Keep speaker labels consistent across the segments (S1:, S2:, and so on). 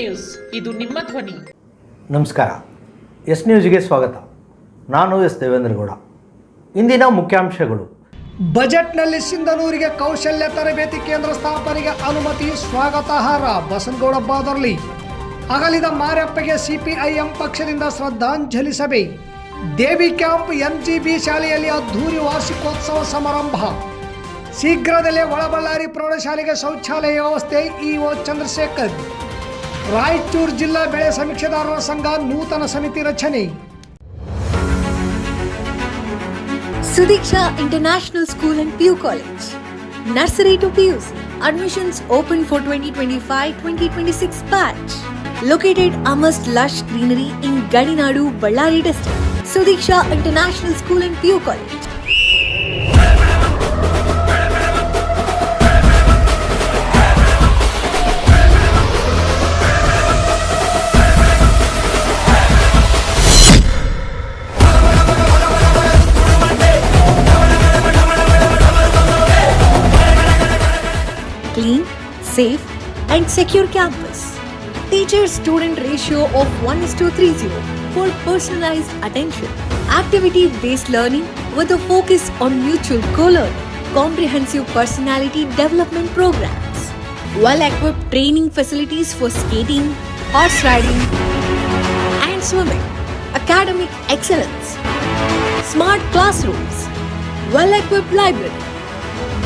S1: News. ಇದು ನಿಮ್ಮ ಧ್ವನಿ.
S2: ನಮಸ್ಕಾರ. ಎಸ್ ನ್ಯೂಸ್ಗೆ ಸ್ವಾಗತ. ನಾನು ಎಸ್ ದೇವೇಂದ್ರಗೌಡ. ಇಂದಿನ ಮುಖ್ಯಾಂಶಗಳು.
S3: ಬಜೆಟ್ನಲ್ಲಿ ಸಿಂಧನೂರಿಗೆ ಕೌಶಲ್ಯ ತರಬೇತಿ ಕೇಂದ್ರ ಸ್ಥಾಪನೆಗೆ ಅನುಮತಿ ಸ್ವಾಗತಾರ್ಹ ಬಸನಗೌಡ ಬಾದರ್ಲಿ. ಅಗಲಿದ ಮಾರಪ್ಪಗೆ ಸಿಪಿಐಎಂ ಪಕ್ಷದಿಂದ ಶ್ರದ್ಧಾಂಜಲಿ ಸಭೆ. ದೇವಿ ಕ್ಯಾಂಪ್ ಎಂಜಿಬಿ ಶಾಲೆಯಲ್ಲಿ ಅದ್ಧೂರಿ ವಾರ್ಷಿಕೋತ್ಸವ ಸಮಾರಂಭ. ಶೀಘ್ರದಲ್ಲೇ ಒಳಬಳ್ಳಾರಿ ಪ್ರೌಢಶಾಲೆಗೆ ಶೌಚಾಲಯ ವ್ಯವಸ್ಥೆ ಇಒ ಚಂದ್ರಶೇಖರ್. ರಾಯಚೂರು ಜಿಲ್ಲಾ ಬೆಳೆ ಸಮೀಕ್ಷೆದಾರರ ಸಂಘ ನೂತನ ಸಮಿತಿ ರಚನೆ.
S4: Sudeeksha International School and PU College. Nursery to PUC. Admissions open for twenty twenty five twenty twenty six batch located amidst lush greenery in ಗಡಿನಾಡು Ballari district Sudeeksha International School and PU College safe, and secure campus. Teacher student ratio of 1 is to 30 for personalized attention. Activity based learning with a focus on mutual co learning. Comprehensive personality development programs. Well equipped training facilities for skating, horse riding, and swimming. Academic excellence. Smart classrooms. Well equipped library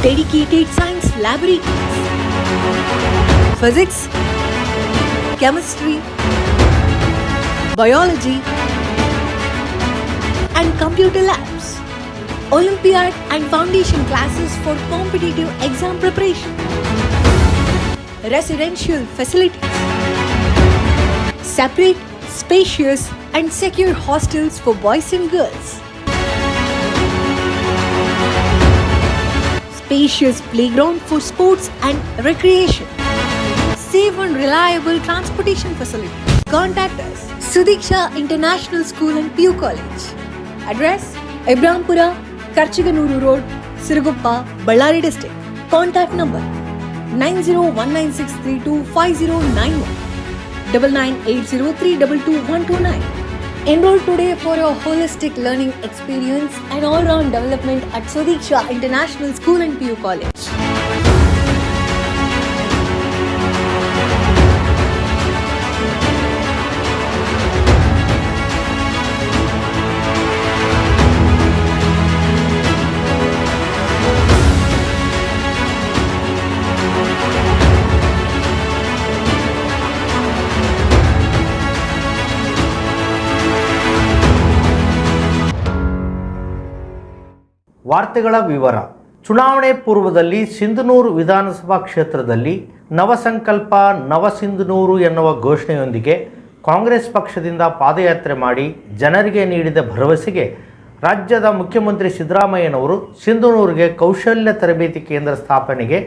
S4: dedicated science laboratories, physics, chemistry, biology, and computer labs, Olympiad and foundation classes for competitive exam preparation, residential facilities, separate, spacious, and secure hostels for boys and girls. Spacious playground for sports and recreation. Safe and reliable transportation facility. Contact us. Sudiksha International School and PU College. Address Ibrahimpura, Karchiganuru Road, Siruguppa, Ballari District. Contact number 9019632509 Enroll today for your holistic learning experience and all round development at Sudiksha International School and PU College.
S2: ವಾರ್ತೆಗಳ ವಿವರ. ಚುನಾವಣೆ ಪೂರ್ವದಲ್ಲಿ ಸಿಂಧನೂರು ವಿಧಾನಸಭಾ ಕ್ಷೇತ್ರದಲ್ಲಿ ನವಸಂಕಲ್ಪ ನವಸಿಂಧನೂರು ಎನ್ನುವ ಘೋಷಣೆಯೊಂದಿಗೆ ಕಾಂಗ್ರೆಸ್ ಪಕ್ಷದಿಂದ ಪಾದಯಾತ್ರೆ ಮಾಡಿ ಜನರಿಗೆ ನೀಡಿದ ಭರವಸೆಗೆ ರಾಜ್ಯದ ಮುಖ್ಯಮಂತ್ರಿ ಸಿದ್ದರಾಮಯ್ಯನವರು ಸಿಂಧನೂರಿಗೆ ಕೌಶಲ್ಯ ತರಬೇತಿ ಕೇಂದ್ರ ಸ್ಥಾಪನೆಗೆ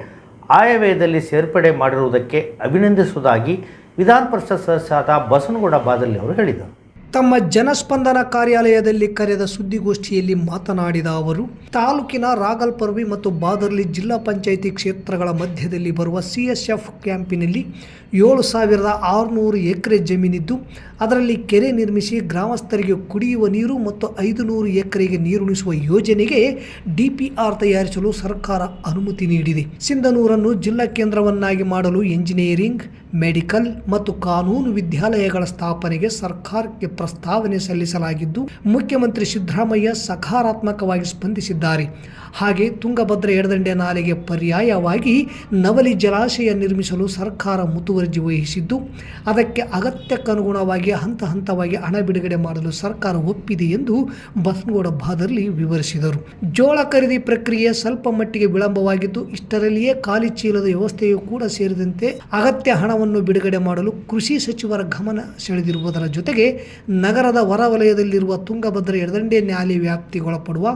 S2: ಆಯವ್ಯಯದಲ್ಲಿ ಸೇರ್ಪಡೆ ಮಾಡಿರುವುದಕ್ಕೆ ಅಭಿನಂದಿಸುವುದಾಗಿ ವಿಧಾನ ಪರಿಷತ್ ಸದಸ್ಯರಾದ ಬಸನಗೌಡ ಬಾದಲ್ಲಿ ಅವರು ಹೇಳಿದರು.
S3: ತಮ್ಮ ಜನಸ್ಪಂದನ ಕಾರ್ಯಾಲಯದಲ್ಲಿ ಕರೆದ ಸುದ್ದಿಗೋಷ್ಠಿಯಲ್ಲಿ ಮಾತನಾಡಿದ ಅವರು, ತಾಲೂಕಿನ ರಾಗಲ್ಪರ್ವಿ ಮತ್ತು ಬಾದರ್ಲಿ ಜಿಲ್ಲಾ ಪಂಚಾಯಿತಿ ಕ್ಷೇತ್ರಗಳ ಮಧ್ಯದಲ್ಲಿ ಬರುವ ಸಿಎಸ್ಎಫ್ ಕ್ಯಾಂಪಿನಲ್ಲಿ ಏಳು ಸಾವಿರದ ಆರುನೂರು ಎಕರೆ ಜಮೀನಿದ್ದು ಅದರಲ್ಲಿ ಕೆರೆ ನಿರ್ಮಿಸಿ ಗ್ರಾಮಸ್ಥರಿಗೆ ಕುಡಿಯುವ ನೀರು ಮತ್ತು ಐದು ನೂರು ಎಕರೆಗೆ ನೀರುಣಿಸುವ ಯೋಜನೆಗೆ ಡಿಪಿಆರ್ ತಯಾರಿಸಲು ಸರ್ಕಾರ ಅನುಮತಿ ನೀಡಿದೆ. ಸಿಂಧನೂರನ್ನು ಜಿಲ್ಲಾ ಕೇಂದ್ರವನ್ನಾಗಿ ಮಾಡಲು ಎಂಜಿನಿಯರಿಂಗ್, ಮೆಡಿಕಲ್ ಮತ್ತು ಕಾನೂನು ವಿದ್ಯಾಲಯಗಳ ಸ್ಥಾಪನೆಗೆ ಸರ್ಕಾರಕ್ಕೆ ಪ್ರಸ್ತಾವನೆ ಸಲ್ಲಿಸಲಾಗಿದ್ದು, ಮುಖ್ಯಮಂತ್ರಿ ಸಿದ್ದರಾಮಯ್ಯ ಸಕಾರಾತ್ಮಕವಾಗಿ ಸ್ಪಂದಿಸಿದ್ದಾರೆ. ಹಾಗೆ ತುಂಗಭದ್ರ ಎಡದಂಡೆ ನಾಲೆಗೆ ಪರ್ಯಾಯವಾಗಿ ನವಲಿ ಜಲಾಶಯ ನಿರ್ಮಿಸಲು ಸರ್ಕಾರ ಮುತುವರ್ಜಿ ವಹಿಸಿದ್ದು, ಅದಕ್ಕೆ ಅಗತ್ಯಕ್ಕನುಗುಣವಾಗಿ ಹಂತ ಹಂತವಾಗಿ ಹಣ ಬಿಡುಗಡೆ ಮಾಡಲು ಸರ್ಕಾರ ಒಪ್ಪಿದೆ ಎಂದು ಬಸನಗೌಡ ಬಾದರ್ಲಿ ವಿವರಿಸಿದರು. ಜೋಳ ಖರೀದಿ ಪ್ರಕ್ರಿಯೆ ಸ್ವಲ್ಪ ಮಟ್ಟಿಗೆ ವಿಳಂಬವಾಗಿದ್ದು, ಇಷ್ಟರಲ್ಲಿಯೇ ಖಾಲಿ ಚೀಲದ ವ್ಯವಸ್ಥೆಯೂ ಕೂಡ ಸೇರಿದಂತೆ ಅಗತ್ಯ ಹಣವನ್ನು ಬಿಡುಗಡೆ ಮಾಡಲು ಕೃಷಿ ಸಚಿವರ ಗಮನ ಸೆಳೆದಿರುವುದರ ಜೊತೆಗೆ ನಗರದ ಹೊರವಲಯದಲ್ಲಿರುವ ತುಂಗಭದ್ರಾ ಎಡದಂಡೆ ನ್ಯಾಯಾಲಯ ವ್ಯಾಪ್ತಿಗೊಳಪಡುವ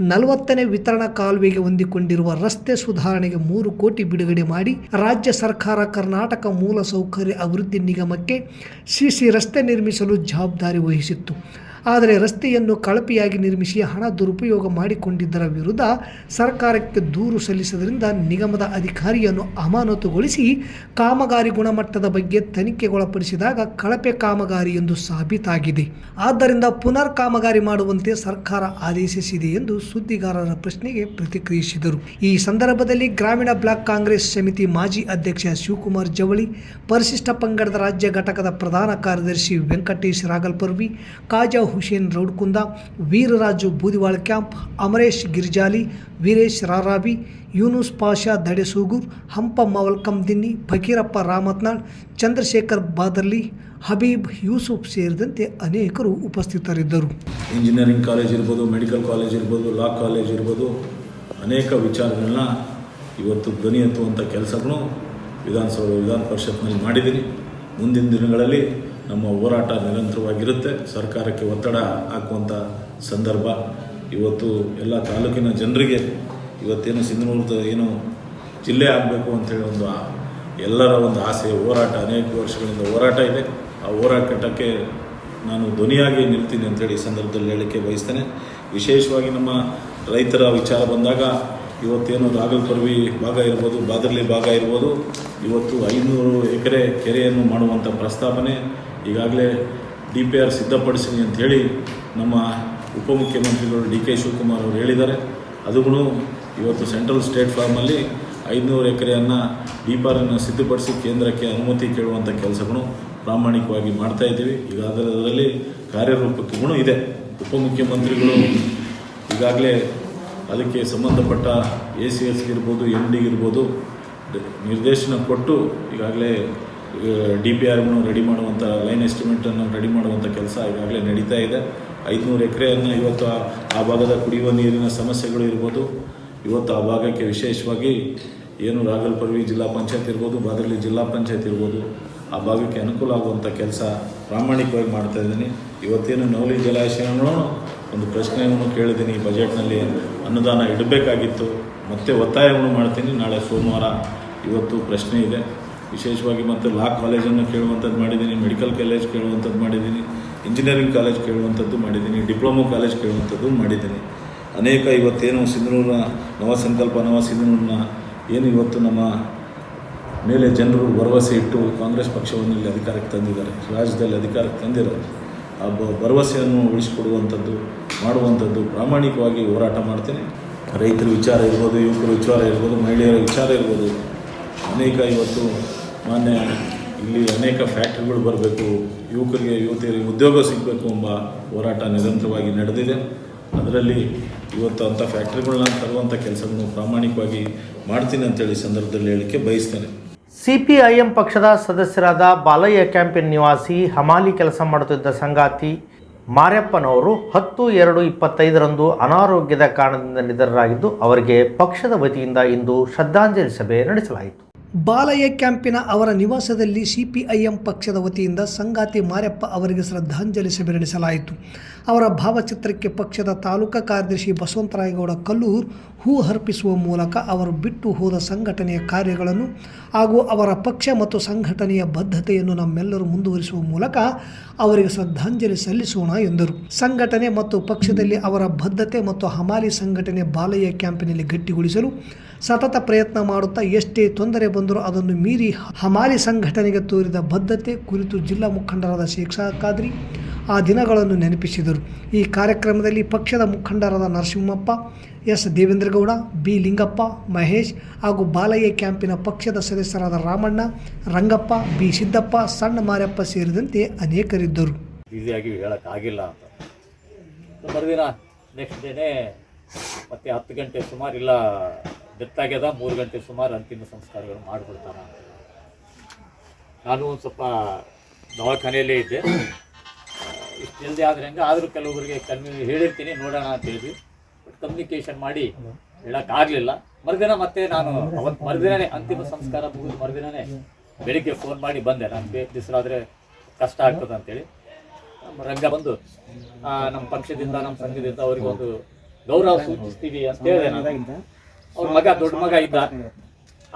S3: ನಲವತ್ತನೇ ವಿತರಣಾ ಕಾಲುವೆಗೆ ಹೊಂದಿಕೊಂಡಿರುವ ರಸ್ತೆ ಸುಧಾರಣೆಗೆ ಮೂರು ಕೋಟಿ ಬಿಡುಗಡೆ ಮಾಡಿ, ರಾಜ್ಯ ಸರ್ಕಾರ ಕರ್ನಾಟಕ ಮೂಲಸೌಕರ್ಯ ಅಭಿವೃದ್ಧಿ ನಿಗಮಕ್ಕೆ ಸಿಸಿ ರಸ್ತೆ ನಿರ್ಮಿಸಲು ಜವಾಬ್ದಾರಿ ವಹಿಸಿತ್ತು. ಆದರೆ ರಸ್ತೆಯನ್ನು ಕಳಪೆಯಾಗಿ ನಿರ್ಮಿಸಿ ಹಣ ದುರುಪಯೋಗ ಮಾಡಿಕೊಂಡಿದ್ದರ ವಿರುದ್ಧ ಸರ್ಕಾರಕ್ಕೆ ದೂರು ಸಲ್ಲಿಸುವುದರಿಂದ ನಿಗಮದ ಅಧಿಕಾರಿಯನ್ನು ಅಮಾನತುಗೊಳಿಸಿ ಕಾಮಗಾರಿ ಗುಣಮಟ್ಟದ ಬಗ್ಗೆ ತನಿಖೆಗೊಳಪಡಿಸಿದಾಗ ಕಳಪೆ ಕಾಮಗಾರಿ ಎಂದು ಸಾಬೀತಾಗಿದೆ. ಆದ್ದರಿಂದ ಪುನರ್ ಕಾಮಗಾರಿ ಮಾಡುವಂತೆ ಸರ್ಕಾರ ಆದೇಶಿಸಿದೆ ಎಂದು ಸುದ್ದಿಗಾರರ ಪ್ರಶ್ನೆಗೆ ಪ್ರತಿಕ್ರಿಯಿಸಿದರು. ಈ ಸಂದರ್ಭದಲ್ಲಿ ಗ್ರಾಮೀಣ ಬ್ಲಾಕ್ ಕಾಂಗ್ರೆಸ್ ಸಮಿತಿ ಮಾಜಿ ಅಧ್ಯಕ್ಷ ಶಿವಕುಮಾರ್ ಜವಳಿ, ಪರಿಶಿಷ್ಟ ಪಂಗಡದ ರಾಜ್ಯ ಘಟಕದ ಪ್ರಧಾನ ಕಾರ್ಯದರ್ಶಿ ವೆಂಕಟೇಶ್ ರಾಗಲ್ಪರ್ವಿ, ಕಾಜಾ ಹುಸೇನ್ ರೌಡ್ಕುಂದ ವೀರರಾಜು ಬೂದಿವಾಳ ಕ್ಯಾಂಪ್, ಅಮರೇಶ್ ಗಿರ್ಜಾಲಿ, ವೀರೇಶ್ ರಾರಾಬಿ ಯೂನುಸ್ ಪಾಷಾ ದಡೆಸೂಗೂರ್ ಹಂಪಮ್ಮ ವಲ್ಕಮ್ ದಿನ್ನಿ, ಫಕೀರಪ್ಪ ರಾಮತ್ನಾಳ್, ಚಂದ್ರಶೇಖರ್ ಬಾದರ್ಲಿ, ಹಬೀಬ್ ಯೂಸುಫ್ ಸೇರಿದಂತೆ ಅನೇಕರು ಉಪಸ್ಥಿತರಿದ್ದರು.
S1: ಇಂಜಿನಿಯರಿಂಗ್ ಕಾಲೇಜ್ ಇರ್ಬೋದು, ಮೆಡಿಕಲ್ ಕಾಲೇಜ್ ಇರ್ಬೋದು, ಲಾ ಕಾಲೇಜ್ ಇರ್ಬೋದು, ಅನೇಕ ವಿಚಾರಗಳನ್ನ ಇವತ್ತು ಧ್ವನಿ ಎತ್ತುವಂಥ ಕೆಲಸಗಳು ವಿಧಾನಸಭೆ ವಿಧಾನ ಪರಿಷತ್ನಲ್ಲಿ ಮಾಡಿದ್ದೀನಿ. ಮುಂದಿನ ದಿನಗಳಲ್ಲಿ ನಮ್ಮ ಹೋರಾಟ ನಿರಂತರವಾಗಿರುತ್ತೆ. ಸರ್ಕಾರಕ್ಕೆ ಒತ್ತಡ ಹಾಕುವಂಥ ಸಂದರ್ಭ. ಇವತ್ತು ಎಲ್ಲ ತಾಲೂಕಿನ ಜನರಿಗೆ ಇವತ್ತೇನು ಸಿಂಧನೂರದ ಏನು ಜಿಲ್ಲೆ ಆಗಬೇಕು ಅಂತೇಳಿ ಒಂದು ಎಲ್ಲರ ಒಂದು ಆಸೆ, ಹೋರಾಟ, ಅನೇಕ ವರ್ಷಗಳಿಂದ ಹೋರಾಟ ಇದೆ. ಆ ಹೋರಾಟಕ್ಕೆ ನಾನು ಧ್ವನಿಯಾಗಿ ನಿಲ್ತೀನಿ ಅಂತೇಳಿ ಈ ಸಂದರ್ಭದಲ್ಲಿ ಹೇಳಿಕೆ ಬಯಸ್ತೇನೆ. ವಿಶೇಷವಾಗಿ ನಮ್ಮ ರೈತರ ವಿಚಾರ ಬಂದಾಗ ಇವತ್ತೇನು ರಾಗಲ್ಪರ್ವಿ ಭಾಗ ಇರ್ಬೋದು, ಬಾದರ್ಲಿ ಭಾಗ ಇರ್ಬೋದು, ಇವತ್ತು ಐನೂರು ಎಕರೆ ಕೆರೆಯನ್ನು ಮಾಡುವಂಥ ಪ್ರಸ್ತಾವನೆ ಈಗಾಗಲೇ ಡಿ ಪಿ ಆರ್ ಸಿದ್ಧಪಡಿಸಿ ಅಂಥೇಳಿ ನಮ್ಮ ಉಪಮುಖ್ಯಮಂತ್ರಿಗಳು ಡಿ ಕೆ ಶಿವಕುಮಾರ್ ಅವರು ಹೇಳಿದ್ದಾರೆ. ಅದುಗಳು ಇವತ್ತು ಸೆಂಟ್ರಲ್ ಸ್ಟೇಟ್ ಫಾರ್ಮಲ್ಲಿ ಐದುನೂರು ಎಕರೆಯನ್ನು ಡಿ ಪಿ ಆರನ್ನು ಸಿದ್ಧಪಡಿಸಿ ಕೇಂದ್ರಕ್ಕೆ ಅನುಮತಿ ಕೇಳುವಂಥ ಕೆಲಸಗಳು ಪ್ರಾಮಾಣಿಕವಾಗಿ ಮಾಡ್ತಾ ಇದ್ದೀವಿ. ಈಗಾಗಲೇ ಅದರಲ್ಲಿ ಕಾರ್ಯರೂಪಕ್ಕೆ ಗುಣ ಇದೆ. ಉಪಮುಖ್ಯಮಂತ್ರಿಗಳು ಈಗಾಗಲೇ ಅದಕ್ಕೆ ಸಂಬಂಧಪಟ್ಟ ಎ ಸಿ ಎಸ್ಗಿರ್ಬೋದು ಎಂ ಡಿಗಿರ್ಬೋದು ನಿರ್ದೇಶನ ಕೊಟ್ಟು ಈಗಾಗಲೇ ಡಿ ಪಿ ಆರ್ನು ರೆಡಿ ಮಾಡುವಂಥ ಲೈನ್ ಎಸ್ಟಿಮೇಟನ್ನು ರೆಡಿ ಮಾಡುವಂಥ ಕೆಲಸ ಈಗಾಗಲೇ ನಡೀತಾ ಇದೆ. ಐದುನೂರು ಎಕರೆಯನ್ನು ಇವತ್ತು ಆ- ಭಾಗದ ಕುಡಿಯುವ ನೀರಿನ ಸಮಸ್ಯೆಗಳು ಇರ್ಬೋದು. ಇವತ್ತು ಆ ಭಾಗಕ್ಕೆ ವಿಶೇಷವಾಗಿ ಏನು ರಾಗಲ್ಪರ್ವಿ ಜಿಲ್ಲಾ ಪಂಚಾಯತ್ ಇರ್ಬೋದು ಬಾದರ್ಲಿ ಜಿಲ್ಲಾ ಪಂಚಾಯತ್ ಇರ್ಬೋದು, ಆ ಭಾಗಕ್ಕೆ ಅನುಕೂಲ ಆಗುವಂಥ ಕೆಲಸ ಪ್ರಾಮಾಣಿಕವಾಗಿ ಮಾಡ್ತಾ ಇದ್ದೀನಿ. ಇವತ್ತೇನು ನೌಲಿ ಜಲಾಶಯನೂ ಒಂದು ಪ್ರಶ್ನೆಯನ್ನು ಕೇಳಿದ್ದೀನಿ. ಈ ಬಜೆಟ್ನಲ್ಲಿ ಅನುದಾನ ಇಡಬೇಕಾಗಿತ್ತು. ಮತ್ತೆ ಒತ್ತಾಯವನ್ನು ಮಾಡ್ತೀನಿ. ನಾಳೆ ಸೋಮವಾರ ಇವತ್ತು ಪ್ರಶ್ನೆ ಇದೆ. ವಿಶೇಷವಾಗಿ ಮತ್ತು ಲಾ ಕಾಲೇಜನ್ನು ಕೇಳುವಂಥದ್ದು ಮಾಡಿದ್ದೀನಿ ಮೆಡಿಕಲ್ ಕಾಲೇಜ್ ಕೇಳುವಂಥದ್ದು ಮಾಡಿದ್ದೀನಿ ಇಂಜಿನಿಯರಿಂಗ್ ಕಾಲೇಜ್ ಕೇಳುವಂಥದ್ದು ಮಾಡಿದ್ದೀನಿ ಡಿಪ್ಲೊಮೊ ಕಾಲೇಜ್ ಕೇಳುವಂಥದ್ದು ಮಾಡಿದ್ದೀನಿ. ಅನೇಕ ಇವತ್ತೇನು ಸಿಂಧನೂರಿನ ನವ ಸಂಕಲ್ಪ, ನವ ಸಿಂಧನೂರನ್ನ ಏನು ಇವತ್ತು ನಮ್ಮ ಮೇಲೆ ಜನರು ಭರವಸೆ ಇಟ್ಟು ಕಾಂಗ್ರೆಸ್ ಪಕ್ಷವನ್ನು ಇಲ್ಲಿ ಅಧಿಕಾರಕ್ಕೆ ತಂದಿದ್ದಾರೆ. ರಾಜ್ಯದಲ್ಲಿ ಅಧಿಕಾರಕ್ಕೆ ತಂದಿರೋದು ಆ ಭರವಸೆಯನ್ನು ಉಳಿಸಿಕೊಡುವಂಥದ್ದು, ಮಾಡುವಂಥದ್ದು ಪ್ರಾಮಾಣಿಕವಾಗಿ ಹೋರಾಟ ಮಾಡ್ತೀನಿ. ರೈತರ ವಿಚಾರ ಇರ್ಬೋದು, ಯುವಕರ ವಿಚಾರ ಇರ್ಬೋದು, ಮಹಿಳೆಯರ ವಿಚಾರ ಇರ್ಬೋದು, ಅನೇಕ ಇವತ್ತು ಮಾನ್ಯ, ಇಲ್ಲಿ ಅನೇಕ ಫ್ಯಾಕ್ಟ್ರಿಗಳು ಬರಬೇಕು, ಯುವಕರಿಗೆ, ಯುವತಿಯರಿಗೆ ಉದ್ಯೋಗ ಸಿಗಬೇಕು ಎಂಬ ಹೋರಾಟ ನಿರಂತರವಾಗಿ ನಡೆದಿದೆ. ಅದರಲ್ಲಿ ಇವತ್ತು ಅಂಥ ಫ್ಯಾಕ್ಟ್ರಿಗಳನ್ನ ತರುವಂಥ ಕೆಲಸವನ್ನು ಪ್ರಾಮಾಣಿಕವಾಗಿ ಮಾಡ್ತೀನಿ ಅಂತೇಳಿ ಸಂದರ್ಭದಲ್ಲಿ ಹೇಳಲಿಕ್ಕೆ ಬಯಸ್ತೇನೆ.
S2: ಸಿಪಿಐಎಂ ಪಕ್ಷದ ಸದಸ್ಯರಾದ ಬಾಲಯ್ಯ ಕ್ಯಾಂಪಿನ್ ನಿವಾಸಿ ಹಮಾಲಿ ಕೆಲಸ ಮಾಡುತ್ತಿದ್ದ ಸಂಗಾತಿ ಮಾರ್ಯಪ್ಪನವರು ಹತ್ತು ಎರಡು ಇಪ್ಪತ್ತೈದರಂದು ಅನಾರೋಗ್ಯದ ಕಾರಣದಿಂದ ನಿಧನರಾಗಿದ್ದು, ಅವರಿಗೆ ಪಕ್ಷದ ವತಿಯಿಂದ ಇಂದು ಶ್ರದ್ಧಾಂಜಲಿ ಸಭೆ ನಡೆಸಲಾಯಿತು.
S3: ಬಾಲಯ್ಯ ಕ್ಯಾಂಪಿನ ಅವರ ನಿವಾಸದಲ್ಲಿ ಸಿಪಿಐಎಂ ಪಕ್ಷದ ವತಿಯಿಂದ ಸಂಗಾತಿ ಮಾರ್ಯಪ್ಪ ಅವರಿಗೆ ಶ್ರದ್ಧಾಂಜಲಿ ಸಭೆ ನಡೆಸಲಾಯಿತು ಅವರ ಭಾವಚಿತ್ರಕ್ಕೆ ಪಕ್ಷದ ತಾಲೂಕಾ ಕಾರ್ಯದರ್ಶಿ ಬಸವಂತರಾಯಗೌಡ ಕಲ್ಲೂರ್ ಹೂ ಅರ್ಪಿಸುವ ಮೂಲಕ ಅವರು ಬಿಟ್ಟು ಹೋದ ಸಂಘಟನೆಯ ಕಾರ್ಯಗಳನ್ನು ಹಾಗೂ ಅವರ ಪಕ್ಷ ಮತ್ತು ಸಂಘಟನೆಯ ಬದ್ಧತೆಯನ್ನು ನಮ್ಮೆಲ್ಲರೂ ಮುಂದುವರಿಸುವ ಮೂಲಕ ಅವರಿಗೆ ಶ್ರದ್ಧಾಂಜಲಿ ಸಲ್ಲಿಸೋಣ ಎಂದರು. ಸಂಘಟನೆ ಮತ್ತು ಪಕ್ಷದಲ್ಲಿ ಅವರ ಬದ್ಧತೆ ಮತ್ತು ಹಮಾಲಿ ಸಂಘಟನೆ ಬಾಲಯ್ಯ ಕ್ಯಾಂಪಿನಲ್ಲಿ ಗಟ್ಟಿಗೊಳಿಸಲು ಸತತ ಪ್ರಯತ್ನ ಮಾಡುತ್ತಾ ಎಷ್ಟೇ ತೊಂದರೆ ಬಂದರೂ ಅದನ್ನು ಮೀರಿ ಹಮಾಲಿ ಸಂಘಟನೆಗೆ ತೋರಿದ ಬದ್ಧತೆ ಕುರಿತು ಜಿಲ್ಲಾ ಮುಖಂಡರಾದ ಶೇಖ್ ಖಾದ್ರಿ ಆ ದಿನಗಳನ್ನು ನೆನಪಿಸಿದರು. ಈ ಕಾರ್ಯಕ್ರಮದಲ್ಲಿ ಪಕ್ಷದ ಮುಖಂಡರಾದ ನರಸಿಂಹಪ್ಪ, ಎಸ್. ದೇವೇಂದ್ರಗೌಡ, ಬಿ. ಲಿಂಗಪ್ಪ, ಮಹೇಶ್ ಹಾಗೂ ಬಾಲಯ್ಯ ಕ್ಯಾಂಪಿನ ಪಕ್ಷದ ಸದಸ್ಯರಾದ ರಾಮಣ್ಣ, ರಂಗಪ್ಪ, ಬಿ. ಸಿದ್ದಪ್ಪ, ಸಣ್ಣ ಮಾರಪ್ಪ ಸೇರಿದಂತೆ ಅನೇಕರಿದ್ದರು.
S5: ಈಸಿಯಾಗಿ ಹೇಳೋಕ್ಕಾಗಿಲ್ಲ ಅಂತ. ಮರುದಿನ ನೆಕ್ಸ್ಟ್ ಡೇನೇ ಮತ್ತೆ ಹತ್ತು ಗಂಟೆ ಸುಮಾರು ಡೆತ್ ಮೂರು ಗಂಟೆ ಸುಮಾರು ಅಂತಿಮ ಸಂಸ್ಕಾರಗಳು ಮಾಡಿಬಿಡ್ತಾರ ನಾನು ಒಂದು ಸ್ವಲ್ಪ ದವಾಖಾನೆಯಲ್ಲೇ ಇದ್ದೆ. ಇಷ್ಟು ಜಲ್ದಿ ಆದ್ರೆ ಹೆಂಗೆ, ಆದರೂ ಕೆಲವೊಬ್ಬರಿಗೆ ಕಮ್ಮಿ ಹೇಳಿರ್ತೀನಿ, ನೋಡೋಣ ಅಂತ ಹೇಳಿದ್ವಿ. ಬಟ್ ಕಮ್ಯುನಿಕೇಷನ್ ಮಾಡಿ ಹೇಳೋಕ್ಕಾಗಲಿಲ್ಲ. ಮರುದಿನ ಮತ್ತೆ ನಾನು ಅವತ್ತು ಮರುದಿನನೇ ಅಂತಿಮ ಸಂಸ್ಕಾರ ಮುಗಿದು ಮರುದಿನನೇ ಬೆಳಿಗ್ಗೆ ಫೋನ್ ಮಾಡಿ ಬಂದೆ. ನಾನು ದಿವಸರಾದರೆ ಕಷ್ಟ ಆಗ್ತದೆ ಅಂತೇಳಿ. ನಮ್ಮ ರಂಗ ಬಂದು ನಮ್ಮ ಪಕ್ಷದಿಂದ, ನಮ್ಮ ಸಂಘದಿಂದ ಅವರಿಗೆ ಒಂದು ಗೌರವ ಸೂಚಿಸ್ತೀವಿ ಅಂತ ಹೇಳಿದೆ ನಾನು. ಅವ್ರ ಮಗ ದೊಡ್ಡ ಮಗ ಇದ್ದ.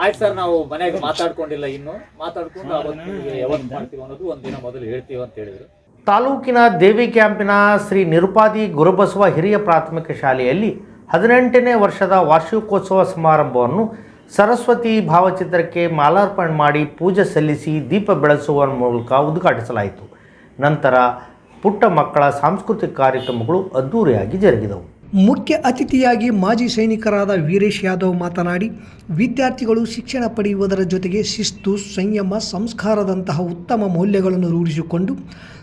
S5: ಆಯ್ತು ಸರ್ ನಾವು ಮನೆಯಾಗ ಮಾತಾಡ್ಕೊಂಡಿಲ್ಲ ಇನ್ನು. ಮಾತಾಡ್ಕೊಂಡು ಅವತ್ತು ಯಾವತ್ತು ಮಾಡ್ತೀವಿ ಅನ್ನೋದು ಒಂದಿನ ಮೊದಲು ಹೇಳ್ತೀವಿ ಅಂತ ಹೇಳಿದ್ರು.
S2: ತಾಲೂಕಿನ ದೇವಿ ಕ್ಯಾಂಪಿನ ಶ್ರೀ ನಿರುಪಾದಿ ಗುರುಬಸವ ಹಿರಿಯ ಪ್ರಾಥಮಿಕ ಶಾಲೆಯಲ್ಲಿ ಹದಿನೆಂಟನೇ ವರ್ಷದ ವಾರ್ಷಿಕೋತ್ಸವ ಸಮಾರಂಭವನ್ನು ಸರಸ್ವತಿ ಭಾವಚಿತ್ರಕ್ಕೆ ಮಾಲಾರ್ಪಣೆ ಮಾಡಿ ಪೂಜೆ ಸಲ್ಲಿಸಿ ದೀಪ ಬೆಳೆಸುವ ಮೂಲಕ ಉದ್ಘಾಟಿಸಲಾಯಿತು. ನಂತರ ಪುಟ್ಟ ಮಕ್ಕಳ ಸಾಂಸ್ಕೃತಿಕ ಕಾರ್ಯಕ್ರಮಗಳು ಅದ್ದೂರಿಯಾಗಿ ಜರುಗಿದವು.
S3: ಮುಖ್ಯ ಅತಿಥಿಯಾಗಿ ಮಾಜಿ ಸೈನಿಕರಾದ ವೀರೇಶ್ ಯಾದವ್ ಮಾತನಾಡಿ, ವಿದ್ಯಾರ್ಥಿಗಳು ಶಿಕ್ಷಣ ಪಡೆಯುವುದರ ಜೊತೆಗೆ ಶಿಸ್ತು, ಸಂಯಮ, ಸಂಸ್ಕಾರದಂತಹ ಉತ್ತಮ ಮೌಲ್ಯಗಳನ್ನು ರೂಢಿಸಿಕೊಂಡು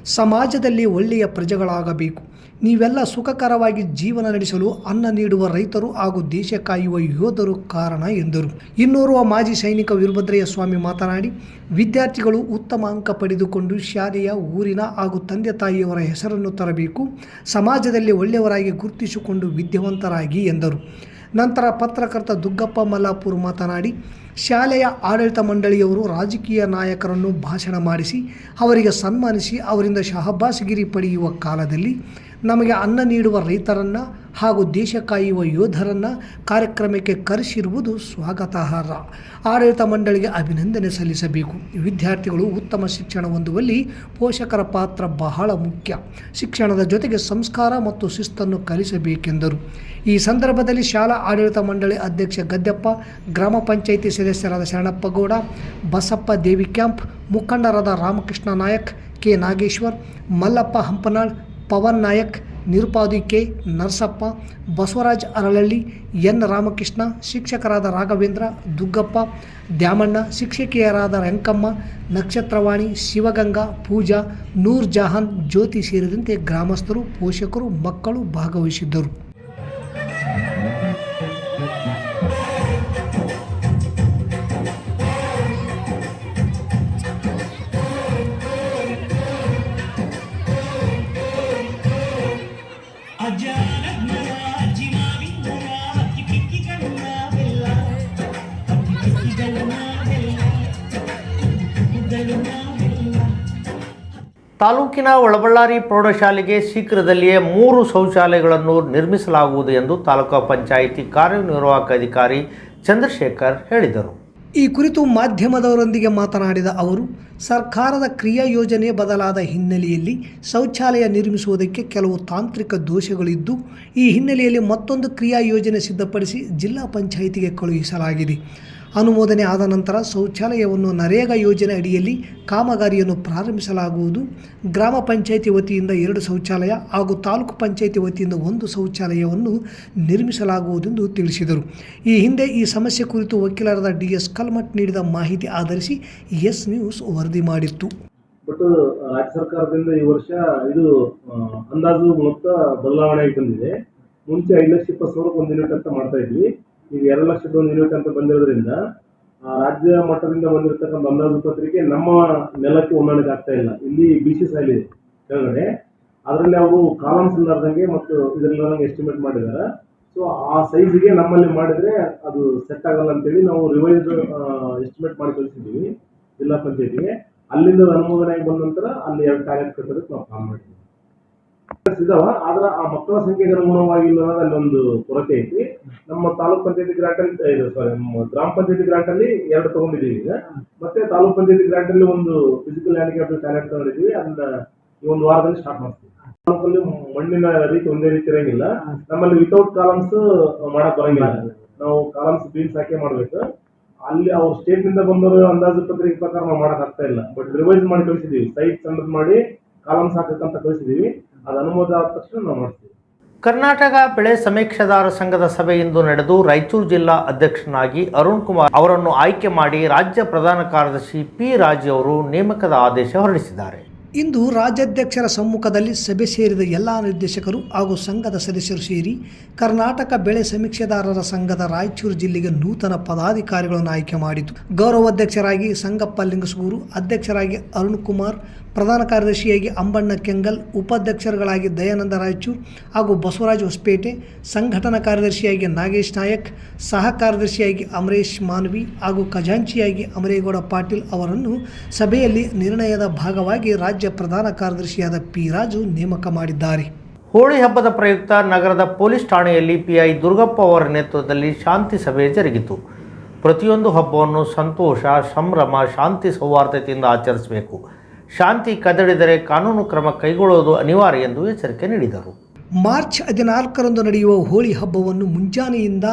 S3: ಸಮಾಜದಲ್ಲಿ ಒಳ್ಳೆಯ ಪ್ರಜೆಗಳಾಗಬೇಕು. ನೀವೆಲ್ಲ ಸುಖಕರವಾಗಿ ಜೀವನ ನಡೆಸಲು ಅನ್ನ ನೀಡುವ ರೈತರು ಹಾಗೂ ದೇಶ ಕಾಯುವ ಯೋಧರು ಕಾರಣ ಎಂದರು. ಇನ್ನೋರ್ವ ಮಾಜಿ ಸೈನಿಕ ವೀರಭದ್ರಯ್ಯ ಸ್ವಾಮಿ ಮಾತನಾಡಿ, ವಿದ್ಯಾರ್ಥಿಗಳು ಉತ್ತಮ ಅಂಕ ಪಡೆದುಕೊಂಡು ಶಾಲೆಯ ಊರಿನ ಹಾಗೂ ತಂದೆ ತಾಯಿಯವರ ಹೆಸರನ್ನು ತರಬೇಕು, ಸಮಾಜದಲ್ಲಿ ಒಳ್ಳೆಯವರಾಗಿ ಗುರುತಿಸಿಕೊಂಡು ವಿದ್ಯಾವಂತರಾಗಿ ಎಂದರು. ನಂತರ ಪತ್ರಕರ್ತ ದುಗ್ಗಪ್ಪ ಮಲ್ಲಾಪುರ್ ಮಾತನಾಡಿ, ಶಾಲೆಯ ಆಡಳಿತ ಮಂಡಳಿಯವರು ರಾಜಕೀಯ ನಾಯಕರನ್ನು ಭಾಷಣ ಮಾಡಿಸಿ, ಅವರಿಗೆ ಸನ್ಮಾನಿಸಿ, ಅವರಿಂದ ಶಹಬ್ಬಾಸಗಿರಿ ಪಡೆಯುವ ಕಾಲದಲ್ಲಿ ನಮಗೆ ಅನ್ನ ನೀಡುವ ರೈತರನ್ನು ಹಾಗೂ ದೇಶ ಕಾಯುವ ಯೋಧರನ್ನು ಕಾರ್ಯಕ್ರಮಕ್ಕೆ ಕರೆಸಿರುವುದು ಸ್ವಾಗತಾರ್ಹ. ಆಡಳಿತ ಮಂಡಳಿಗೆ ಅಭಿನಂದನೆ ಸಲ್ಲಿಸಬೇಕು. ವಿದ್ಯಾರ್ಥಿಗಳು ಉತ್ತಮ ಶಿಕ್ಷಣ ಹೊಂದುವಲ್ಲಿ ಪೋಷಕರ ಪಾತ್ರ ಬಹಳ ಮುಖ್ಯ. ಶಿಕ್ಷಣದ ಜೊತೆಗೆ ಸಂಸ್ಕಾರ ಮತ್ತು ಶಿಸ್ತನ್ನು ಕಲಿಸಬೇಕೆಂದರು. ಈ ಸಂದರ್ಭದಲ್ಲಿ ಶಾಲಾ ಆಡಳಿತ ಮಂಡಳಿ ಅಧ್ಯಕ್ಷ ಗದ್ದೆಪ್ಪ, ಗ್ರಾಮ ಪಂಚಾಯಿತಿ ಸದಸ್ಯರಾದ ಶರಣಪ್ಪಗೌಡ ಬಸಪ್ಪ ದೇವಿ ಕ್ಯಾಂಪ್ ಮುಖಂಡರಾದ Ramakrishna Nayak, K Nageshwar, Mallappa Hampanal Pavan Nayak, Nirupadi K. Narasappa, Basavaraj Aralahalli, N. Ramakrishna, ಶಿಕ್ಷಕರಾದ ರಾಘವೇಂದ್ರ, ದುಗ್ಗಪ್ಪ, ದ್ಯಾಮಣ್ಣ, ಶಿಕ್ಷಕಿಯರಾದ ರಂಕಮ್ಮ, ನಕ್ಷತ್ರವಾಣಿ, ಶಿವಗಂಗಾ, ಪೂಜಾ ನೂರ್ ಜಹಾನ್ ಜ್ಯೋತಿ ಸೇರಿದಂತೆ ಗ್ರಾಮಸ್ಥರು, ಪೋಷಕರು, ಮಕ್ಕಳು ಭಾಗವಹಿಸಿದ್ದರು.
S2: ತಾಲೂಕಿನ ಒಳಬಳ್ಳಾರಿ ಪ್ರೌಢಶಾಲೆಗೆ ಶೀಘ್ರದಲ್ಲಿಯೇ ಮೂರು ಶೌಚಾಲಯಗಳನ್ನು ನಿರ್ಮಿಸಲಾಗುವುದು ಎಂದು ತಾಲೂಕಾ ಪಂಚಾಯಿತಿ ಕಾರ್ಯನಿರ್ವಾಹಕ ಅಧಿಕಾರಿ ಚಂದ್ರಶೇಖರ್ ಹೇಳಿದರು.
S3: ಈ ಕುರಿತು ಮಾಧ್ಯಮದವರೊಂದಿಗೆ ಮಾತನಾಡಿದ ಅವರು, ಸರ್ಕಾರದ ಕ್ರಿಯಾ ಯೋಜನೆ ಬದಲಾದ ಹಿನ್ನೆಲೆಯಲ್ಲಿ ಶೌಚಾಲಯ ನಿರ್ಮಿಸುವುದಕ್ಕೆ ಕೆಲವು ತಾಂತ್ರಿಕ ದೋಷಗಳಿದ್ದು, ಈ ಹಿನ್ನೆಲೆಯಲ್ಲಿ ಮತ್ತೊಂದು ಕ್ರಿಯಾ ಯೋಜನೆ ಸಿದ್ಧಪಡಿಸಿ ಜಿಲ್ಲಾ ಪಂಚಾಯಿತಿಗೆ ಕಳುಹಿಸಲಾಗಿದೆ. ಅನುಮೋದನೆ ಆದ ನಂತರ ಶೌಚಾಲಯವನ್ನು ನರೇಗಾ ಯೋಜನೆ ಅಡಿಯಲ್ಲಿ ಕಾಮಗಾರಿಯನ್ನು ಪ್ರಾರಂಭಿಸಲಾಗುವುದು. ಗ್ರಾಮ ಪಂಚಾಯಿತಿ ವತಿಯಿಂದ ಎರಡು ಶೌಚಾಲಯ ಹಾಗೂ ತಾಲೂಕು ಪಂಚಾಯಿತಿ ವತಿಯಿಂದ ಒಂದು ಶೌಚಾಲಯವನ್ನು ನಿರ್ಮಿಸಲಾಗುವುದೆಂದು ತಿಳಿಸಿದರು. ಈ ಹಿಂದೆ ಈ ಸಮಸ್ಯೆ ಕುರಿತು ವಕೀಲರಾದ ಡಿ ಎಸ್ ಕಲ್ಮಠ್ ನೀಡಿದ ಮಾಹಿತಿ ಆಧರಿಸಿ ಎಸ್ ನ್ಯೂಸ್ ವರದಿ ಮಾಡಿತ್ತು.
S6: ಬಟ್, ರಾಜ್ಯ ಸರ್ಕಾರದಿಂದ ಈ ವರ್ಷ ಇದು ಅಂದಾಜು ಮೊತ್ತ ಬದಲಾವಣೆ ಬಂದಿದೆ. ಮುಂಚೆ ಐದು ಲಕ್ಷ ಇಪ್ಪತ್ತು ಸಾವಿರಕ್ಕೆ ಒಂದು ಯೂನಿಟ್ ಅಂತ ಮಾಡ್ತಾ ಇದ್ವಿ. ಈಗ ಎರಡು ಲಕ್ಷದ ಒಂದು ಯೂನಿಟ್ ಅಂತ ಬಂದಿರೋದ್ರಿಂದ ರಾಜ್ಯ ಮಟ್ಟದಿಂದ ಬಂದಿರತಕ್ಕಂಥ ಅಂದಾಜು ಪತ್ರಿಕೆ ನಮ್ಮ ನೆಲಕ್ಕೆ ಹೊಂದಾಣಿಕೆ ಆಗ್ತಾ ಇಲ್ಲ. ಇಲ್ಲಿ ಬಿ ಸಿ ಸಾಲಿ ಕೆಳಗಡೆ. ಅದರಲ್ಲಿ ಅವರು ಕಾಲಮ್ಸ್ ಇಲ್ಲಾರ್ದಂಗೆ ಮತ್ತು ಇದೆಲ್ಲ ಎಸ್ಟಿಮೇಟ್ ಮಾಡಿದ್ದಾರೆ. ಸೊ ಆ ಸೈಜ್ಗೆ ನಮ್ಮಲ್ಲಿ ಮಾಡಿದ್ರೆ ಅದು ಸೆಟ್ ಆಗಲ್ಲ ಅಂತೇಳಿ ನಾವು ರಿವೈಸ್ ಎಸ್ಟಿಮೇಟ್ ಮಾಡಿ ಕಳಿಸಿದ್ದೀವಿ. ಜಿಲ್ಲಾ ಪಂಚಾಯತಿಗೆ. ಅಲ್ಲಿಂದ ಅದು ಅನುಮೋದನೆ ಆಗಿ ಬಂದ ನಂತರ ಅಲ್ಲಿ ಎರಡು ಟಾಯ್ಲೆಟ್ ಕಟ್ಟೋದಕ್ಕೆ ನಾವು ಪ್ಲಾನ್ ಮಾಡಿದ್ವಿ ಇದಾವ ಆದ್ರ ಆ ಮಕ್ಕಳ ಸಂಖ್ಯೆಗೆ ಅನುಗುಣವಾಗಿ ಇಲ್ಲ ಅಲ್ಲೊಂದು ಕೊರತೆ ಐತಿ. ನಮ್ಮ ತಾಲೂಕ್ ಪಂಚಾಯತಿ ಗ್ರಾಂಟ್ ಅಲ್ಲಿ ಇದು ಸಾರಿ ನಮ್ಮ ಗ್ರಾಮ ಪಂಚಾಯತಿ ಗ್ರಾಂಟ್ ಅಲ್ಲಿ ಎರಡು ತಗೊಂಡಿದೀವಿ ಈಗ. ಮತ್ತೆ ತಾಲೂಕ್ ಪಂಚಾಯತಿ ಗ್ರಾಂಟ್ ಅಲ್ಲಿ ಒಂದು ಫಿಸಿಕಲ್ ಹ್ಯಾಂಡಿಕ್ಯಾಪ್ ಟ್ಯಾಲೆಂಟ್ ತಗೊಂಡಿದೀವಿ ಅದನ್ನ ಈ ಒಂದು ವಾರದಲ್ಲಿ ಸ್ಟಾರ್ಟ್ ಮಾಡ್ತೀವಿ. ತಾಲೂಕಲ್ಲಿ ಮಣ್ಣಿನ ರೀತಿ ಒಂದೇ ರೀತಿ ಇರಂಗಿಲ್ಲ. ನಮ್ಮಲ್ಲಿ ವಿತೌಟ್ ಕಾಲಮ್ಸ್ ಮಾಡಕ್ ಬರಂಗಿಲ್ಲ. ನಾವು ಕಾಲಮ್ಸ್ ಬೀನ್ಸ್ ಹಾಕಿ ಮಾಡ್ಬೇಕು. ಅಲ್ಲಿ ಅವ್ರ ಸ್ಟೇಟ್ನಿಂದ ಬಂದವರು ಅಂದಾಜು ಪತ್ರಿಕೆ ಪ್ರಕಾರ ನಾವು ಮಾಡಕ್ ಆಗ್ತಾ ಇಲ್ಲ. ಬಟ್ ರಿವೈಸ್ ಮಾಡಿ ಕಳಿಸಿದೀವಿ ಸೈಟ್ ಸಣ್ಣದ್ ಮಾಡಿ ಕಾಲಮ್ಸ್ ಹಾಕಕ್ಕಂತ ಕಳಿಸಿದೀವಿ ಅದು ಅನುಮೋದ ಆದ ತಕ್ಷಣ ನಾವು ಮಾಡ್ತೀವಿ.
S2: ಕರ್ನಾಟಕ ಬೆಳೆ ಸಮೀಕ್ಷೆದಾರ ಸಂಘದ ಸಭೆ ಇಂದು ನಡೆದು ರಾಯಚೂರು ಜಿಲ್ಲಾ ಅಧ್ಯಕ್ಷನಾಗಿ ಅರುಣ್ ಕುಮಾರ್ ಅವರನ್ನು ಆಯ್ಕೆ ಮಾಡಿ ರಾಜ್ಯ ಪ್ರಧಾನ ಕಾರ್ಯದರ್ಶಿ ಪಿ ರಾಜು ಅವರು ನೇಮಕದ ಆದೇಶ ಹೊರಡಿಸಿದ್ದಾರೆ.
S3: ಇಂದು ರಾಜ್ಯಾಧ್ಯಕ್ಷರ ಸಮ್ಮುಖದಲ್ಲಿ ಸಭೆ ಸೇರಿದ ಎಲ್ಲ ನಿರ್ದೇಶಕರು ಹಾಗೂ ಸಂಘದ ಸದಸ್ಯರು ಸೇರಿ ಕರ್ನಾಟಕ ಬೆಳೆ ಸಮೀಕ್ಷೆದಾರರ ಸಂಘದ ರಾಯಚೂರು ಜಿಲ್ಲೆಗೆ ನೂತನ ಪದಾಧಿಕಾರಿಗಳನ್ನು ಆಯ್ಕೆ ಮಾಡಿತು. ಗೌರವಾಧ್ಯಕ್ಷರಾಗಿ ಸಂಗಪ್ಪ ಲಿಂಗಸೂರು, ಅಧ್ಯಕ್ಷರಾಗಿ ಅರುಣ್ ಕುಮಾರ್, ಪ್ರಧಾನ ಕಾರ್ಯದರ್ಶಿಯಾಗಿ ಅಂಬಣ್ಣ ಕೆಂಗಲ್, ಉಪಾಧ್ಯಕ್ಷರುಗಳಾಗಿ ದಯಾನಂದ ರಾಯಚೂರು ಹಾಗೂ ಬಸವರಾಜ್ ಹೊಸಪೇಟೆ, ಸಂಘಟನಾ ಕಾರ್ಯದರ್ಶಿಯಾಗಿ ನಾಗೇಶ್ ನಾಯಕ್, ಸಹ ಕಾರ್ಯದರ್ಶಿಯಾಗಿ ಅಮರೇಶ್ ಮಾನ್ವಿ ಹಾಗೂ ಖಜಾಂಚಿಯಾಗಿ ಅಮರೇಗೌಡ ಪಾಟೀಲ್ ಅವರನ್ನು ಸಭೆಯಲ್ಲಿ ನಿರ್ಣಯದ ಭಾಗವಾಗಿ ರಾಜ್ಯ ಪ್ರಧಾನ ಕಾರ್ಯದರ್ಶಿಯಾದ ಪಿ ರಾಜು ನೇಮಕ ಮಾಡಿದ್ದಾರೆ.
S2: ಹೋಳಿ ಹಬ್ಬದ ಪ್ರಯುಕ್ತ ನಗರದ ಪೊಲೀಸ್ ಠಾಣೆಯಲ್ಲಿ ಪಿಐ ದುರ್ಗಪ್ಪ ಅವರ ನೇತೃತ್ವದಲ್ಲಿ ಶಾಂತಿ ಸಭೆ ಜರುಗಿತು. ಪ್ರತಿಯೊಂದು ಹಬ್ಬವನ್ನು ಸಂತೋಷ ಸಂಭ್ರಮ ಶಾಂತಿ ಸೌಹಾರ್ದತೆಯಿಂದ ಆಚರಿಸಬೇಕು. ಶಾಂತಿ ಕದಡಿದರೆ ಕಾನೂನು ಕ್ರಮ ಕೈಗೊಳ್ಳುವುದು ಅನಿವಾರ್ಯ ಎಂದು ಎಚ್ಚರಿಕೆ ನೀಡಿದರು.
S3: ಮಾರ್ಚ್ ಹದಿನಾಲ್ಕರಂದು ನಡೆಯುವ ಹೋಳಿ ಹಬ್ಬವನ್ನು ಮುಂಜಾನೆಯಿಂದ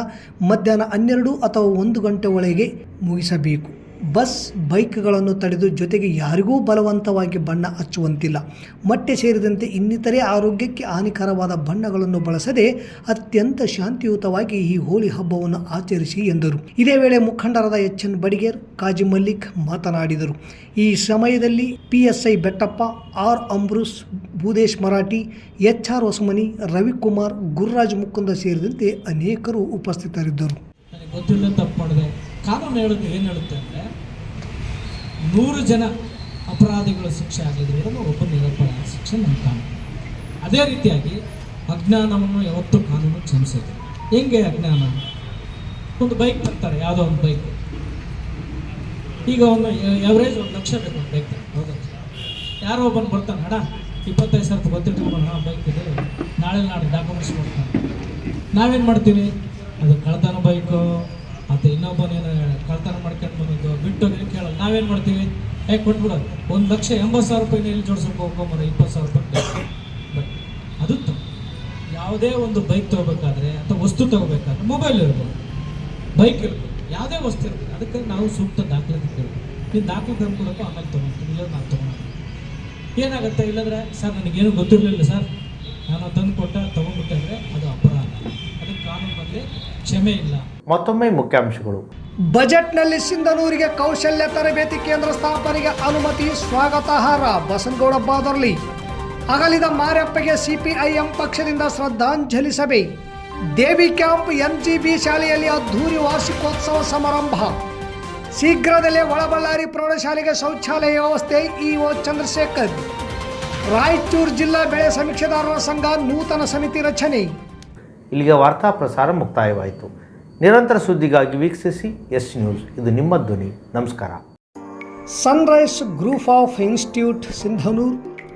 S3: ಮಧ್ಯಾಹ್ನ ಹನ್ನೆರಡು ಅಥವಾ ಒಂದು ಗಂಟೆ ಒಳಗೆ ಮುಗಿಸಬೇಕು. ಬಸ್ ಬೈಕ್ಗಳನ್ನು ತಡೆದು ಜೊತೆಗೆ ಯಾರಿಗೂ ಬಲವಂತವಾಗಿ ಬಣ್ಣ ಹಚ್ಚುವಂತಿಲ್ಲ. ಮೊಟ್ಟೆ ಸೇರಿದಂತೆ ಇನ್ನಿತರೆ ಆರೋಗ್ಯಕ್ಕೆ ಹಾನಿಕರವಾದ ಬಣ್ಣಗಳನ್ನು ಬಳಸದೆ ಅತ್ಯಂತ ಶಾಂತಿಯುತವಾಗಿ ಈ ಹೋಳಿ ಹಬ್ಬವನ್ನು ಆಚರಿಸಿ ಎಂದರು. ಇದೇ ವೇಳೆ ಮುಖಂಡರಾದ ಎಚ್ ಎನ್ ಬಡಿಗೇರ್, ಕಾಜಿ ಮಲ್ಲಿಕ್ ಮಾತನಾಡಿದರು. ಈ ಸಮಯದಲ್ಲಿ PSI Bettappa, R. Ambrose Bhudesh Marathi H R Hosamani, Ravikumar, Gururaj Mukunda ಸೇರಿದಂತೆ ಅನೇಕರು ಉಪಸ್ಥಿತರಿದ್ದರು.
S7: ಗೊತ್ತಿಲ್ಲ ತಪ್ಪು ಮಾಡಿದೆ. ಕಾನೂನು ಹೇಳೋದು ಏನು ಹೇಳುತ್ತೆ ಅಂದರೆ ನೂರು ಜನ ಅಪರಾಧಿಗಳು ಶಿಕ್ಷೆ ಆಗಿದ್ರೆ. ಕೂಡ ಒಬ್ಬ ನಿರಪರಾಧ ಶಿಕ್ಷೆ ನಮ್ಮ ಕಾನೂನು ಅದೇ ರೀತಿಯಾಗಿ ಅಜ್ಞಾನವನ್ನು ಯಾವತ್ತೂ ಕಾನೂನು ಕ್ಷಮಿಸೋದು ಹೆಂಗೆ ಅಜ್ಞಾನ? ಒಂದು ಬೈಕ್ ಬರ್ತಾರೆ, ಯಾವುದೋ ಒಂದು ಬೈಕ್. ಈಗ ಒಂದು ಎವರೇಜ್ ಒಂದು ಲಕ್ಷ ಬೇಕು ಒಂದು ಬೈಕ್ ಹೌದಾ? ಯಾರೋ ಒಬ್ಬನು ಬರ್ತಾನೆ, ಅಣ್ಣ, ಇಪ್ಪತ್ತೈದು ಸಾವಿರ ಗೊತ್ತಿಟ್ಕೊಂಡು ಹಾಂ ಬೈಕ್ ಇದೆ. ನಾಳೆ ನಾಳೆ ಡಾಕ್ಯುಮೆಂಟ್ಸ್ ಕೊಡ್ತಾನೆ ನಾವೇನು ಮಾಡ್ತೀವಿ? ಅದು ಕಳ್ತನ ಬೈಕು. ಮತ್ತು ಇನ್ನೊಬ್ಬನೇನು ಕಳ್ತನ ಮಾಡ್ಕೊಂಡು ಬಂದಿದ್ದು, ಬಿಟ್ಟು ನಾವೇನು ಮಾಡ್ತೀವಿ? ಏ ಕೊಟ್ಬಿಡೋದು ಒಂದು ಲಕ್ಷ ಎಂಬತ್ತು ಸಾವಿರ ರೂಪಾಯಿನ ಎಲ್ಲಿ ಜೋಡಿಸೋಕೆ ಹೋಗ್ಕೊಂಬರ ಇಪ್ಪತ್ತು ಸಾವಿರ ರೂಪಾಯಿ ಬಟ್ ಅದು ಯಾವುದೇ ಒಂದು ಬೈಕ್ ತಗೋಬೇಕಾದ್ರೆ ಅಥವಾ ವಸ್ತು ತಗೋಬೇಕಾದ್ರೆ ಮೊಬೈಲ್ ಇರ್ಬೋದು. ಬೈಕ್ ಇರ್ಬೋದು. ಯಾವುದೇ ವಸ್ತು ಇರ್ಬೋದು. ಅದಕ್ಕೆ ನಾವು ಸೂಕ್ತ ದಾಖಲೆ ಕೇಳಬೇಕು ನೀವು ದಾಖಲೆ ತಂದ್ಕೊಡೋಕ್ಕೂ ಆಮೇಲೆ ತೊಗೊಳ್ತೀನಿ ಇಲ್ಲ ನಾನು ತೊಗೊಂಡು ಏನಾಗುತ್ತೆ? ಇಲ್ಲಂದ್ರೆ ಸರ್, ನನಗೇನು ಗೊತ್ತಿರಲಿಲ್ಲ ಸರ್. ನಾನು ತಂದು ಕೊಟ್ಟ, ತೊಗೊಂಡ್ಬಿಟ್ಟೆ ಅದು ಅಪರಾಧ. ಅದಕ್ಕೆ ಕಾನೂನಲ್ಲಿ ಕ್ಷಮೆ ಇಲ್ಲ.
S2: ಮತ್ತೊಮ್ಮೆ ಮುಖ್ಯಾಂಶಗಳು.
S3: ಬಜೆಟ್ನಲ್ಲಿ ಸಿಂಧನೂರಿಗೆ ಕೌಶಲ್ಯ ತರಬೇತಿ ಕೇಂದ್ರ ಸ್ಥಾಪನೆಗೆ ಅನುಮತಿ ಸ್ವಾಗತಾರ್ಹ ಬಸನಗೌಡ ಬಾದರ್ಲಿ. ಅಗಲಿದ ಮಾರಪ್ಪಗೆ ಸಿಪಿಐಎಂ ಪಕ್ಷದಿಂದ ಶ್ರದ್ಧಾಂಜಲಿ ಸಭೆ. ದೇವಿ ಕ್ಯಾಂಪ್ ಎನ್ಜಿಬಿ ಶಾಲೆಯಲ್ಲಿ ಅದ್ಧೂರಿ ವಾರ್ಷಿಕೋತ್ಸವ ಸಮಾರಂಭ. ಶೀಘ್ರದಲ್ಲೇ ಒಳಬಳ್ಳಾರಿ ಪ್ರೌಢಶಾಲೆಗೆ ಶೌಚಾಲಯ ವ್ಯವಸ್ಥೆ, ಇಒ ಚಂದ್ರಶೇಖರ್. ರಾಯಚೂರು ಜಿಲ್ಲಾ ಬೆಳೆ ಸಮೀಕ್ಷೆದಾರರ ಸಂಘ ನೂತನ ಸಮಿತಿ ರಚನೆ.
S2: ಇಲ್ಲಿಗೆ ವಾರ್ತಾ ಪ್ರಸಾರ ಮುಕ್ತಾಯವಾಯಿತು. ನಿರಂತರ ಸುದ್ದಿಗಾಗಿ ವೀಕ್ಷಿಸಿ ಎಸ್ ನ್ಯೂಸ್. ಇದು ನಿಮ್ಮ ಧ್ವನಿ. ನಮಸ್ಕಾರ.
S3: Sunrise Group of Institute Sindhanur